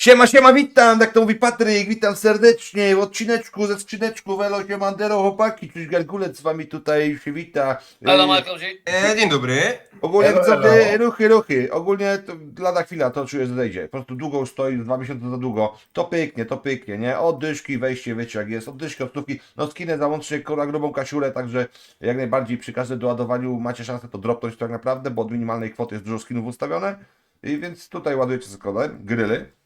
Siema, siema, witam, tak to mówi Patryk, witam serdecznie w odcineczku ze skrzyneczku Welo Siemandero, chłopaki, czyś Gargulec z wami tutaj się wita. Halo Michael. E, dzień dobry. Ogólnie Elo, co ty, elo. ruchy, ruchy, ogólnie to lada chwila, to czuję, że zejdzie. Po prostu długo już stoi, dwa miesiące za długo. To pyknie, to pyknie, nie? Oddyszki, wejście, wiecie jak jest, oddyszki, odstówki. No skinę załącznie kurwa grubą kasiurę, także jak najbardziej przy każdym doładowaniu macie szansę to dropnąć tak naprawdę, bo od minimalnej kwoty jest dużo skinów ustawione. I więc tutaj ładujecie z kodem, gryly.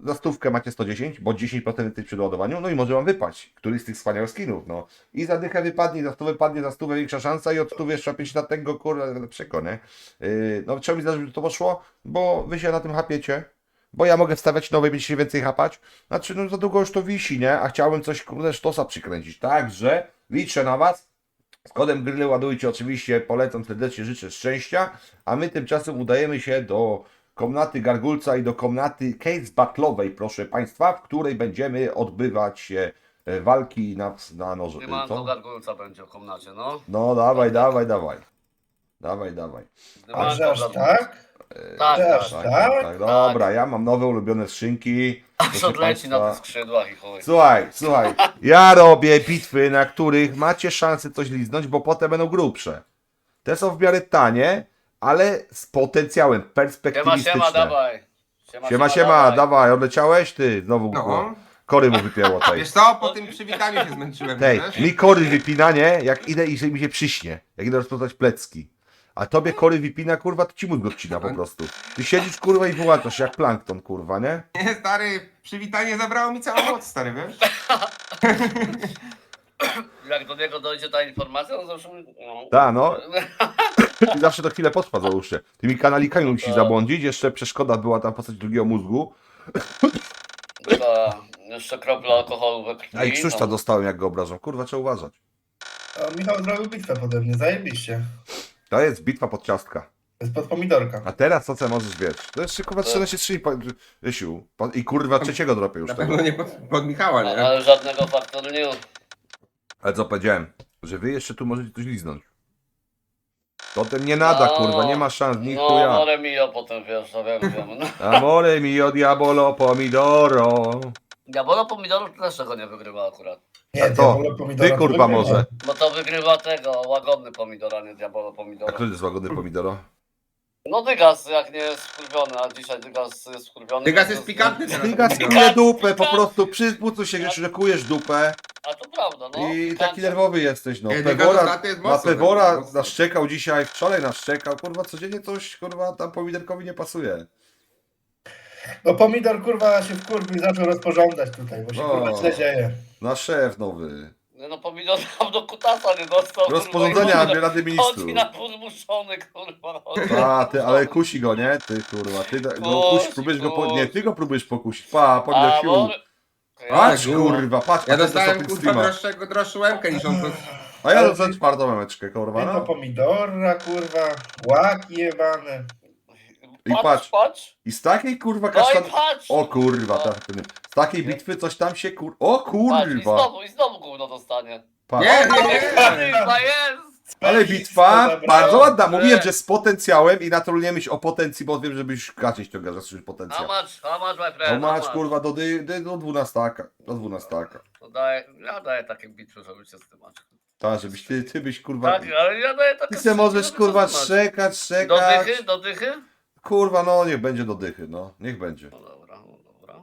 Za stówkę macie 110, bo 10% tej przy doładowaniu, no i może wam wypaść, któryś z tych wspaniałych skinów, no. I za dychę wypadnie, za stówę padnie, za stówę większa szansa i od stówy jeszcze 5 na tego, kurwa, lepszego, nie? Yy, no trzeba mi zdać, żeby to poszło, bo wy się na tym hapiecie, bo ja mogę wstawiać nowe, będziecie więcej chapać, znaczy no za długo już to wisi, nie? A chciałem coś, kurde, sztosa przykręcić, także liczę na was, z kodem gry ładujcie oczywiście, polecam serdecznie, życzę szczęścia, a my tymczasem udajemy się do komnaty Gargulca i do komnaty Case Battle'owej, proszę Państwa, w której będziemy odbywać się e, walki na, na noże. Nie ma Co? to gargulca będzie w komnacie, no. No dawaj, dawaj, dawaj. Dawaj, dawaj. Nie A ma że aż gargulca. tak? Tak, że tak. aż Tak, tak? tak, tak. Dobra, ja mam nowe ulubione skrzynki. Aż Proszę odleci na państwa. tych skrzydłach i chuj. Słuchaj, słuchaj, ja robię bitwy, na których macie szansę coś liznąć, bo potem będą grubsze. Te są w miarę tanie, ale z potencjałem Siema, perspektywistyczne. siema, dawaj. Siema, siema, dawaj, odleciałeś? Ty, znowu No. kory mu wypięło tej. Wiesz co, po tym przywitaniu się zmęczyłem, Tej, wiesz? mi kory wypina, nie? Jak idę i że mi się przyśnie. Jak idę rozpoznać plecki. A tobie kory wypina, kurwa, to ci mózg odcina po prostu. Ty siedzisz, kurwa, i wyłączasz się jak plankton, kurwa, nie? Nie, stary, przywitanie zabrało mi całą noc, stary, wiesz? Jak do niego dojdzie ta informacja, no zawsze... No. Da, no. I zawsze to chwilę potrwa, załóżcie. Tymi kanalikami musisz zabłądzić, jeszcze przeszkoda była tam postać drugiego mózgu. Chyba jeszcze kropla alkoholu we krwi. A i krzyszta no. dostałem, jak go obrażam. Kurwa, trzeba uważać. O, Michał zrobił bitwę pode mnie, zajebiście. To jest bitwa pod ciastka. To jest pod pomidorka. A teraz co co możesz wiesz? To jeszcze kurwa 13 strzeli, Rysiu. Po- I kurwa trzeciego dropię już Na tego. pewno nie pod, pod Michała, A- nie? Ale żadnego faktoru nie. Ale co powiedziałem? Że wy jeszcze tu możecie coś liznąć. Potem nie nada, No. kurwa, nie ma szans, ni No, chuja. more mio potem wiesz, no wiem, wiem. No. Amore mio diabolo pomidoro. Diabolo pomidorów też tego nie wygrywa akurat. Nie, A to, diabolo pomidora Ty to kurwa wygrywa. może. Bo to wygrywa tego, łagodny pomidor, a nie diabolo A pomidora. kto jest łagodny pomidoro? No Dygas jak nie jest skurwiony, a dzisiaj Dygas jest skurwiony. Dygas to jest pikantny teraz. Pomidor. skuje dupę, po prostu przyzbucuj się, szykujesz dupę A to prawda, no. i taki nerwowy jesteś, no. Pewora, ostatnio jest na mocno, Pewora mocno. naszczekał dzisiaj, wczoraj naszczekał, kurwa, codziennie coś, kurwa, tam pomiderkowi nie pasuje. Bo pomidor kurwa się wkurwił i zaczął rozporządzać tutaj, bo się O. kurwa źle dzieje. Nasz szef nowy. Nie, No pomidor dawno kutasa nie dostał. kurwa, Rozporządzenia i Rady Ministrów. Chodzi na podmuszony, kurwa. chodzi A, na ty, ale podmuszony. kusi go, nie? Ty, kurwa, ty, no, Kusi, próbujesz go, po, nie, ty go próbujesz pokusić, pa, A, pomidor sił. Patrz, Ja- kurwa, patrz, Ja ten dostałem dostał kurwa streama. droższego, droższą łemkę niż on to... A ja dostałem czwartą memeczkę, kurwa, Tylko no. pomidora kurwa, łaki jebane. I patrz. Patrz, patrz. I z takiej, kurwa, No kasztan... i patrz. O kurwa, No. tak, z takiej bitwy coś tam się kur... O Patrz, i kurwa! znowu, i znowu gówno dostanie. Patrz. Nie, nie, nie! Kurwa, jest! Ale bitwa bardzo ładna. Mówiłem, Nie. że z potencjałem i naturalnie myśl o potencji, bo wiem, żebyś gacie ściągał za How potencjał. much, how much, my No friend? masz how much? kurwa do, dy, dy, do dwunastaka. Do dwunastaka. To daję, ja daję takie bitwy, żeby się z tym. Tak, żebyś ty, ty byś kurwa... Tak, ale ja daję takie Ty se możesz żeby kurwa się z tym mać. szczekać, Do szczekać. dychy, do dychy? Kurwa, no niech będzie do dychy, no. Niech będzie. No dobra, no dobra.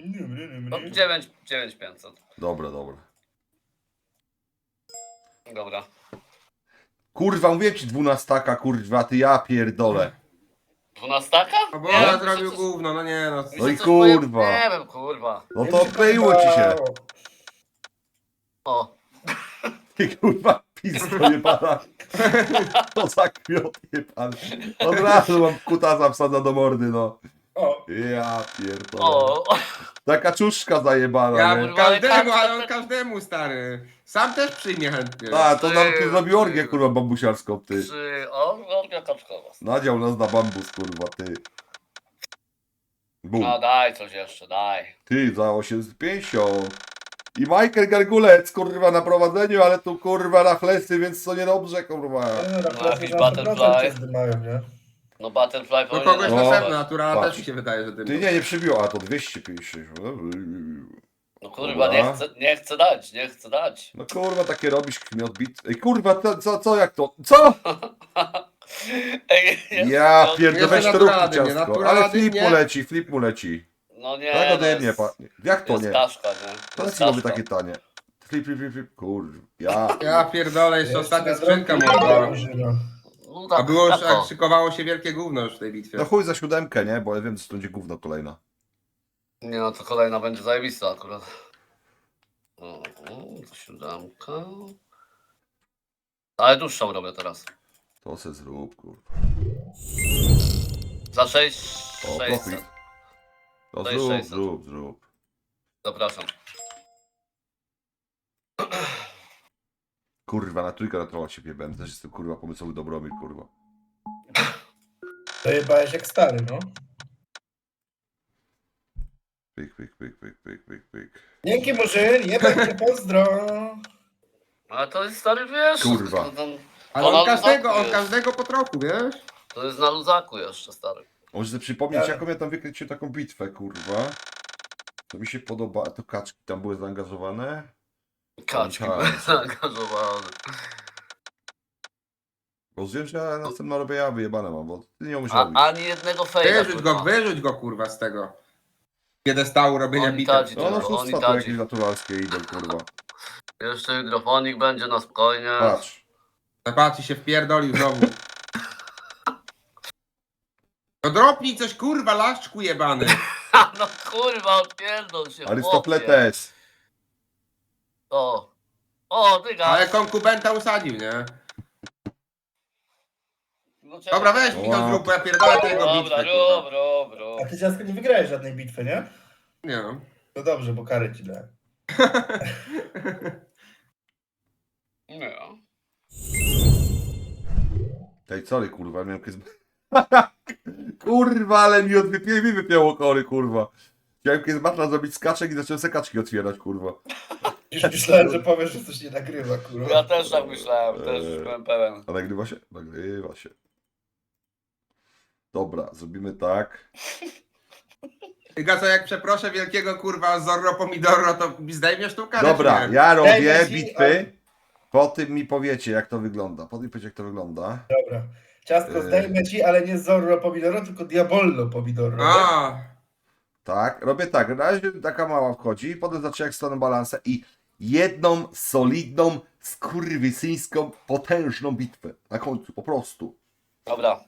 Nie, nie, nie, No nie. 9, 9500. Dobra, dobra. Dobra. Kurwa, mówię ci dwunastaka, kurwa, ty ja pierdolę. 12? No bo ona zrobił gówno, no nie no. No i kurwa. Nie wiem, kurwa. No to mi kleiło ci się. O, Ty kurwa pizdo jebana. To za kwiot jebany. Od razu mam kutasa wsadza do mordy, no. Ja pierdolę. o, Taka czuszka zajebana, Ja nie? bym każdemu, ale on każdemu, stary. Sam też przyjmie chętnie. A, to nam tu Ty, zrobił orgię, ty. kurwa, bambusiarską, ty. Trzy, o, orgia kaczkowa. Nadział nas na bambus, kurwa, ty. Bum. No daj coś jeszcze, daj. Ty, za 850. I Michael Gargulec, kurwa, na prowadzeniu, ale tu, kurwa, na flesy, więc to niedobrze, kurwa. No, jakiś butterfly. 100% cię zdymają, nie? No Butterfly No powinien... kogoś O, na pewno, naturala patrz. też mi się wydaje, że ty. Ty nie, nie przybiło, a to 250. No kurwa, Dobra. nie chcę, nie chcę dać, nie chcę dać. No kurwa, takie robisz kmiot bit. Ej, kurwa, co, co, co, jak to? Co? Ej, jest- Ja no, pierdolę, weź to naturalny, nie, ciastko. naturalny, Ale flip nie. mu leci, flip mu leci. No nie, Tak no ode mnie, jest, pa... Jak to jest nie? kaszka, nie? To Jest kaszka. takie tanie. Flip, flip, flip, flip, kurwa. Ja. Ja pierdolę, jeszcze ostatnia skrzynka. No A tak, było już, jak szykowało się wielkie gówno już w tej bitwie. No chuj za siódemkę, nie? Bo ja wiem, co to będzie gówno kolejna. Nie no, to kolejna będzie zajebista akurat. O, o, siódemka. Ale dłuższą robię teraz. To se zrób, kurwa. Za 6, O, 600. profit. To To jest zrób, 600. zrób, zrób. Zapraszam. Kurwa, na trójkę na trolla się piebem. Też jestem, kurwa, pomysłowy dobromir, kurwa. Dojebałeś jak stary, no. Pyk, pyk, pyk, pyk, pyk, pyk, pyk. Dzięki Murzyn, jebać cię, pozdro. Ale to jest stary, wiesz? Kurwa. To, to, Ale to on na każdego, jest. każdego po trochu, wiesz? To jest na luzaku jeszcze, stary. Może sobie przypomnieć, Ale- jaką ja tam wykręciłem taką bitwę, kurwa. To mi się podoba, a to kaczki tam były zaangażowane. Kaczki Tak. były zaangażowane. Bo wiem, że ja następna robię ja wyjebane mam, bo ty nie umiesz A, robić. ani jednego fejka, Wyrzuć go, wyrzuć go kurwa z tego. Piedestału robienia On bitew. tadzi. No, no oni szósta to tadzi. jakieś naturalskie idą, kurwa. Jeszcze hydrofonik będzie na spokojnie. Patrz. Zapatrz, się wpierdolił znowu. No dropnij coś kurwa, laszczku jebany. no kurwa, odpierdol się, chłopie. Arystopletes. O, o, dyga. Ale konkubenta usadził, nie? No, Dobra, weź mi Wow. zrób, bo ja pierdolę tego Dobra, bitwę, kurwa. rób, rób. A ty ciastko nie wygrałeś żadnej bitwy, nie? Nie no. No dobrze, bo kary ci dałem. Nie. Tej sorry, kurwa, miałem kiedyś... kurwa, ale mi od wypie... mi wypięło kory, kurwa. Chciałem kiedyś matla zrobić skaczek i zacząłem se kaczki otwierać, kurwa. Już myślałem, że powiesz, że coś nie nagrywa, kurwa. Ja też tak myślałem, też Eee. byłem pełen. A nagrywa się? Nagrywa się. Dobra, zrobimy tak. Tyga, co jak przeproszę wielkiego kurwa Zorro Pomidoro, to mi zdejmiesz tą karę, Dobra, czy nie? ja robię ci, bitwy. Po tym mi powiecie, jak to wygląda. Po tym powiecie, jak to wygląda. Dobra. Ciastko Yy. zdejmę ci, ale nie Zorro Pomidoro, tylko Diabollo Pomidoro. tak? A, Tak, robię tak. Na razie taka mała wchodzi, potem zaczyna jak stronę balansę i jedną solidną, skurwysyńską, potężną bitwę. Na końcu, po prostu. Dobra,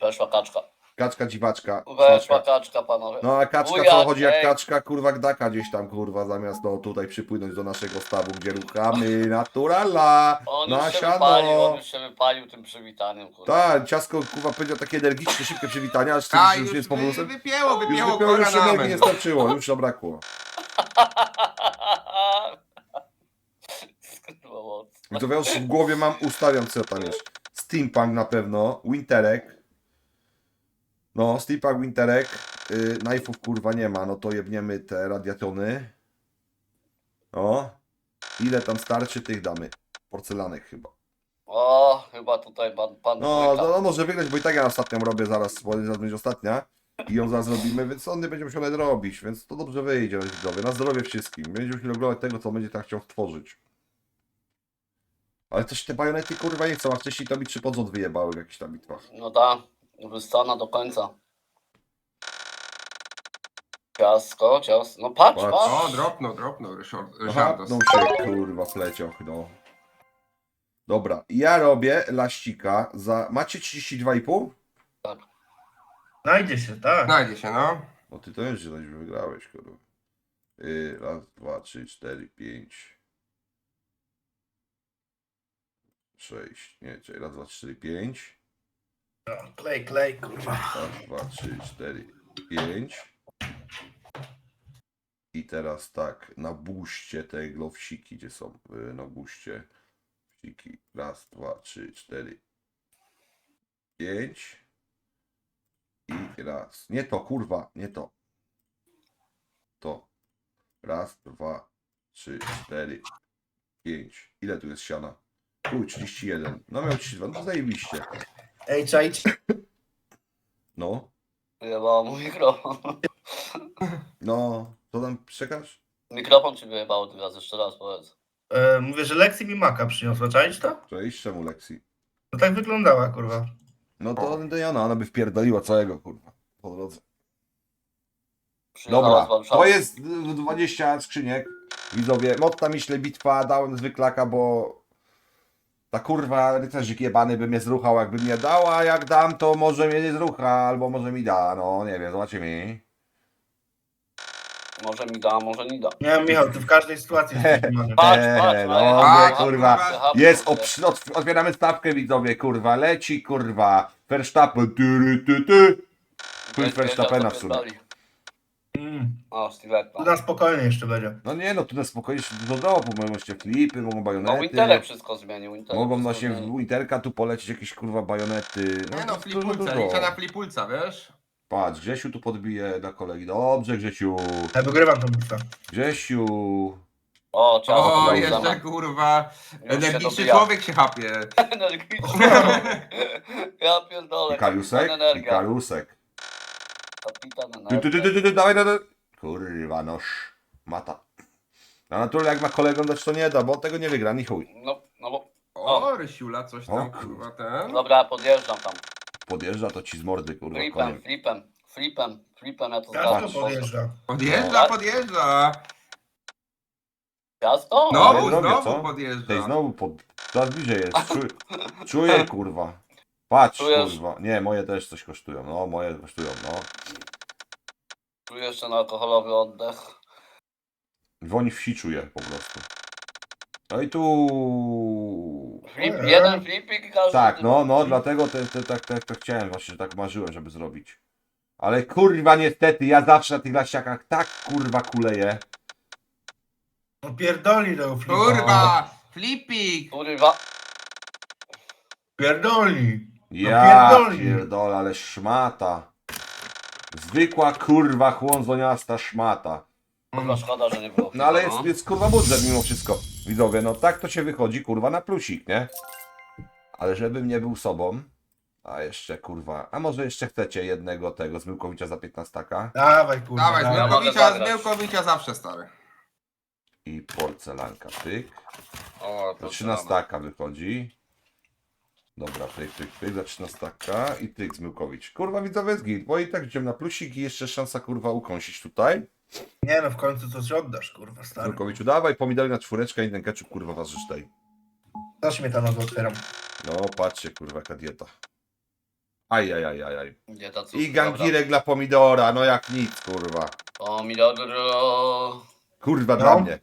weszła kaczka. Kaczka, dziwaczka. Weszła kaczka. kaczka, panowie. No a kaczka co chodzi jak ej. kaczka, kurwa gdaka gdzieś tam, kurwa, zamiast no tutaj przypłynąć do naszego stawu, gdzie ruchamy naturala On już się wypalił, on już się wypalił tym przywitaniem, kurwa. Tak, ciasko, kurwa, powiedział takie energiczne, szybkie przywitania, aż a już, już już jest wy, powrócem. wypięło, Już wypięło wypiął, już energii nie starczyło, już zabrakło. I to już w głowie mam, ustawiam co tam jest. Steampunk na pewno, Winterek. No, Steampunk, Winterek. Yy, Knife'ów kurwa nie ma, no to jebniemy te radiatony. O. Ile tam starczy, tych damy. Porcelanek chyba. O, chyba tutaj pan, pan No, no, no może wygrać, bo i tak ja ostatnią robię zaraz, bo zaraz będzie ostatnia. I ją zaraz robimy, więc on nie będzie musiał nawet robić, więc to dobrze wyjdzie na widzowie. Na zdrowie wszystkim. Będziemy musieli oglądać tego, co będzie tak chciał stworzyć. Ale coś te bajonety kurwa nie chcą, a wcześniej to mi trzy pod rząd wyjebały w jakichś tam bitwach. No ta, wystana do końca. Ciasko, ciasko. No patrz, Patrz. patrz. O, dropnął, dropnął, Ryszard, Ryszardos. no się kurwa flecioch, no. Dobra, ja robię laścika za... Macie 32,5? Znajdzie się, tak. Znajdzie się, no. No ty to już że wygrałeś, kurwa. Yy, raz, dwa, trzy, cztery, pięć. Sześć, nie, czekaj, raz, dwa, trzy, pięć. No, klej, klej, kurwa. Raz, dwa, trzy, cztery, pięć. I teraz tak, na buście te glowsiki, gdzie są? Yy, Na buście. Siki. Raz, dwa, trzy, cztery, pięć. I raz. Nie to, kurwa, nie to. To. Raz, dwa, trzy, cztery, pięć. Ile tu jest siana? Uj, 31. No miał 32, no to zajebiście. Ej, czajcie. No, Wyjebało mu mikrofon. no, co tam przekaż? Mikrofon ci wyjebało teraz, jeszcze raz powiedz. E, mówię, że Lexi mi maka przyniosła, czaisz to? Cześć, czemu Lexi? To tak wyglądała, kurwa. No to, to ja, no, ona by wpierdoliła całego, kurwa, po drodze. Przyjechała Dobra, z Warszawy. to jest y, 20 skrzyniek. Widzowie, mocna myślę bitwa, dałem zwyklaka, bo ta kurwa rycerzyk jebany by mnie zruchał, jakby mnie dał, a jak dam, to może mnie nie zrucha, albo może mi da, no nie wiem, zobaczymy. Może mi da, może nie da. Nie wiem, Michał, ty w każdej sytuacji jesteś wymaga. Patrz, Eee, patrz, no, no, nie, ja- kurwa, Jest, obs- otwieramy stawkę, widzowie, kurwa, leci, kurwa, Verstappen, tyry, ty, ty. Chuj Weź, Verstappena w sumie. Mm. O, Stiletta. Tu na spokojnie jeszcze będzie. No nie, no tu na spokojnie się dużo dołu, mogą jeszcze flipy, mogą No bajonety. Winterek wszystko zmienił. Mogą na wszystko się zmienił. w Winterka tu polecieć jakieś kurwa bajonety. Nie no, to flipulca, liczę na flipulca, wiesz? Patrz, Grzesiu tu podbije dla kolegi. Dobrze, Grzesiu. Ja wygrywam tą bitwę. Grzesiu. O, ciało O, to jeszcze kurwa, Już się energiczny dobija. człowiek się chapie. Energiczny. ja pierdolę. I Kariusek? energia. Kariusek. Kapitan Ty, ty, ty, energia. ty, ty, ty, dawaj, dawaj. Kurwa, noż. Mata. A naturalnie jak ma kolegą dać to nie da, bo on tego nie wygra, ni chuj. No, no bo... O, Rysiula, coś O, tam kurwa. kurwa ten. Dobra, podjeżdżam tam. Podjeżdża to ci z mordy, kurwa, Flipem, koniem. flipem, flipem, flipem, ja to Ja to zgadzam. podjeżdża. Podjeżdża, No. podjeżdża. Ciasto? No. Znowu, drogie, co? znowu Tej podjeżdża. znowu pod... Coraz bliżej jest. Czuję, czuję kurwa. Patrz, Czujesz? kurwa. Nie, moje też coś kosztują. No, moje kosztują, no. Tu jeszcze na alkoholowy oddech. Woń wsi czuję po prostu. No i tu... Flip, jeden flipik i każdy... Tak, no, no, dlatego te, te, tak, tak, tak chciałem właśnie, że tak marzyłem, żeby zrobić. Ale kurwa niestety, ja zawsze na tych lasiakach tak kurwa kuleję. No pierdoli tego flipa. Kurwa, flipik. Kurwa. Pierdoli. Ja pierdolni. pierdolę, ale szmata. Zwykła kurwa chłonzoniasta szmata. Kurwa, szkoda, że nie było No ale jest, jest kurwa budżet mimo wszystko. Widzowie, no tak to się wychodzi kurwa na plusik, nie? Ale żebym nie był sobą, a jeszcze kurwa, a może jeszcze chcecie jednego tego z Myłkowicza za 15 Dawaj, kurwa. Dawaj, z dawaj. Z zawsze stary. i porcelanka, pyk. O, Za to 13 wychodzi. Dobra, pyk, pyk, pyk, za 13 i tyk z Myłkowicz. Kurwa widzowie jest git, bo i tak idziemy na plusik i jeszcze szansa kurwa ukąsić tutaj. Nie no, w końcu coś oddasz, kurwa, stary. Myłkowiczu, dawaj pomidory na czwóreczkę i ten ketchup kurwa ważysz tutaj. Za śmietaną otwieram. No patrzcie kurwa jaka dieta. Aj, aj, aj, aj, aj. Gdzie ta I gangirek dla pomidora, no jak nic kurwa. Pomidoro. Kurwa No. dla mnie.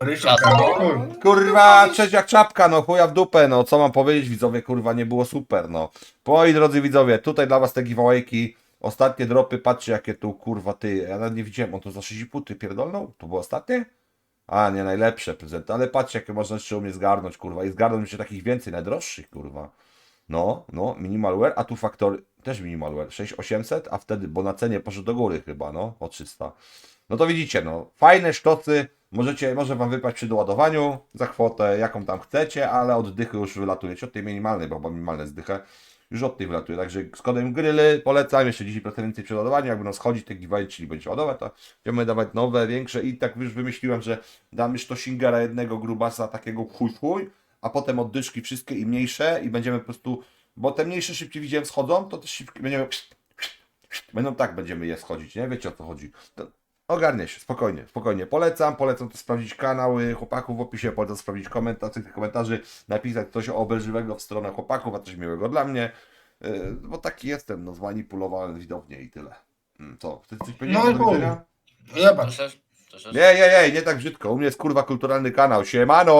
Ciasto. chuj. Kurwa, trzecia czapka, no chuja w dupę, no co mam powiedzieć widzowie, kurwa nie było super, no. Moi drodzy widzowie, tutaj dla was te giveawayki, ostatnie dropy, patrzcie jakie tu kurwa ty, ja nawet nie widziałem, on to za 6,5 ty pierdolną? To było ostatnie? A, nie, najlepsze prezenty, ale patrzcie jakie można jeszcze u mnie zgarnąć, kurwa, i zgarnąć jeszcze takich więcej, najdroższych, kurwa. No, no, minimalware, a tu faktor, też minimalware, 6800, a wtedy, bo na cenie poszedł do góry chyba, no, o 300. No to widzicie, no, fajne sztosy, możecie, może wam wypaść przy doładowaniu za kwotę, jaką tam chcecie, ale od dychy już wylatujecie, od tej minimalnej, bo minimalne zdychę, już od tej wylatuje, także z kodem gryly polecam, jeszcze 10% więcej przy ładowaniu, jak będą schodzić te giveaway, czyli będzie ładować, to będziemy dawać nowe, większe i tak już wymyśliłem, że damy sztosingera jednego grubasa, takiego chuj chuj, a potem oddyszki wszystkie i mniejsze i będziemy po prostu, bo te mniejsze szybciej widziałem schodzą, to też szybciej będziemy będą tak będziemy je schodzić, nie? Wiecie o co chodzi. To ogarnie się, spokojnie, spokojnie. Polecam, polecam to sprawdzić kanały chłopaków w opisie, polecam sprawdzić komentarze, tych komentarzy, napisać coś obelżywego w stronę chłopaków, a coś miłego dla mnie, yy, bo taki jestem, no zmanipulowałem widownię i tyle. Mm, Co, chcesz coś powiedzieć? No i do widzenia? Cześć. Nie, nie, nie, nie tak brzydko, u mnie jest kurwa kulturalny kanał, siemano!